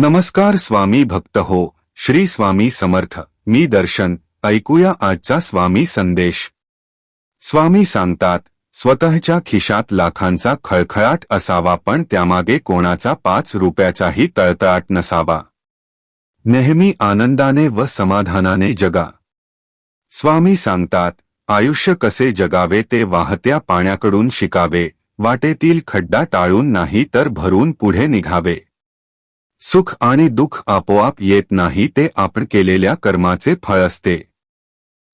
नमस्कार स्वामी भक्त हो श्री स्वामी समर्थ मी दर्शन ऐकूया आजचा स्वामी संदेश. स्वामी सांगतात स्वतःच्या खिशात लाखांचा खळखळाट असावा पण त्यामागे कोणाचा पाच रुपयाचाही तळतळाट नसावा. नेहमी आनंदाने व समाधानाने जगा. स्वामी सांगतात आयुष्य कसे जगावे ते वाहत्या पाण्याकडून शिकावे वाटेतील खड्डा टाळून नाही तर भरून पुढे निघावे. सुख आणि दुःख आपोआप येत नाही ते आपण केलेल्या कर्माचे फळ असते.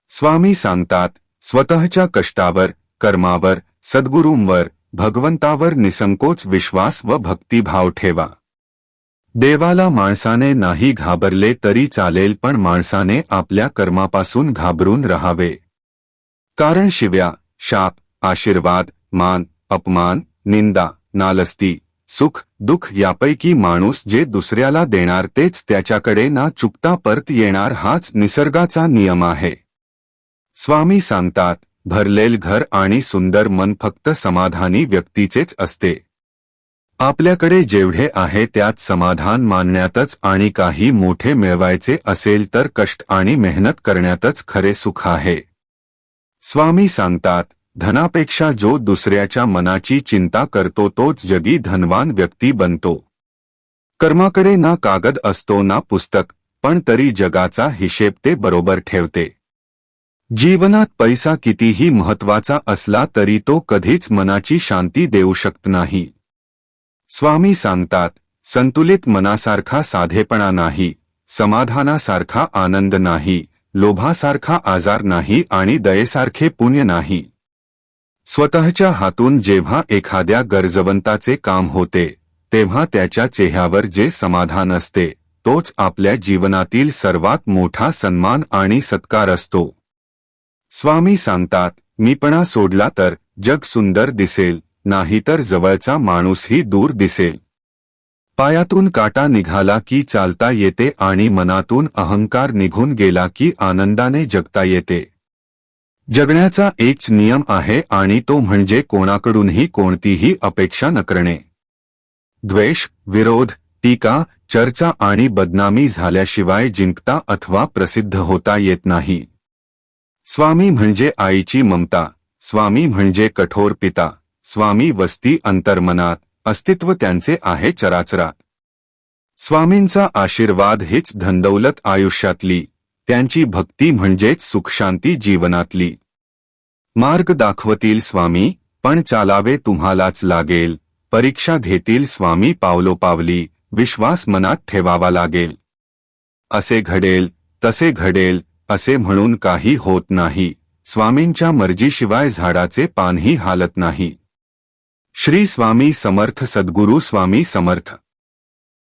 स्वामी सांगतात स्वतःच्या कष्टावर कर्मावर सद्गुरूंवर भगवंतावर निसंकोच विश्वास व भक्तिभाव ठेवा. देवाला माणसाने नाही घाबरले तरी चालेल पण माणसाने आपल्या कर्मापासून घाबरून राहावे. कारण शिव्या शाप आशीर्वाद मान अपमान निंदा नालस्ती सुख दुःख यापैकी माणूस जे दुसऱ्याला देणार तेच त्याच्याकडे ना चुकता परत येणार हाच निसर्गाचा नियम आहे. स्वामी सांगतात भरलेल घर आणि सुंदर मन फक्त समाधानी व्यक्तीचेच असते. आपल्याकडे जेवढे आहे त्यात समाधान मानण्यातच आणि काही मोठे मिळवायचे असेल तर कष्ट आणि मेहनत करण्यातच खरे सुख आहे. स्वामी सांगतात धनापेक्षा जो दुसऱ्याच्या मनाची चिंता करतो तोच जगी धनवान व्यक्ती बनतो. कर्माकडे ना कागद असतो ना पुस्तक पण तरी जगाचा हिशेब ते बरोबर ठेवते. जीवनात पैसा कितीही महत्त्वाचा असला तरी तो कधीच मनाची शांती देऊ शकत नाही. स्वामी सांगतात संतुलित मनासारखा साधेपणा नाही समाधानासारखा आनंद नाही लोभासारखा आजार नाही आणि दयेसारखे पुण्य नाही. स्वतःच्या हातून जेव्हा एखाद्या गरजवंताचे काम होते तेव्हा त्याच्या चेहऱ्यावर जे समाधान असते तोच आपल्या जीवनातील सर्वात मोठा सन्मान आणि सत्कार असतो. स्वामी सांगतात मीपणा सोडला तर जग सुंदर दिसेल नाहीतर जवळचा माणूसही दूर दिसेल. पायातून काटा निघाला की चालता येते आणि मनातून अहंकार निघून गेला की आनंदाने जगता येते. जगण्याचा एकच नियम आहे आणि तो म्हणजे कोणाकडूनही कोणतीही अपेक्षा न करणे. द्वेष विरोध टीका चर्चा आणि बदनामी झाल्याशिवाय जिंकता अथवा प्रसिद्ध होता येत नाही. स्वामी म्हणजे आईची ममता स्वामी म्हणजे कठोर पिता स्वामी वस्ती अंतर्मनात अस्तित्व त्यांचे आहे चराचरात. स्वामींचा आशीर्वाद हीच धनदौलत आयुष्यातली त्यांची भक्ती म्हणजेच सुखशांती जीवनातली. मार्ग दाखवतील स्वामी पण चालावे तुम्हालाच लागेल. परीक्षा घेतील स्वामी पावलोपावली विश्वास मनात ठेवावा लागेल. असे घडेल तसे घडेल असे म्हणून काही होत नाही. स्वामींच्या मर्जीशिवाय झाडाचे पानही हालत नाही. श्री स्वामी समर्थ सद्गुरू स्वामी समर्थ.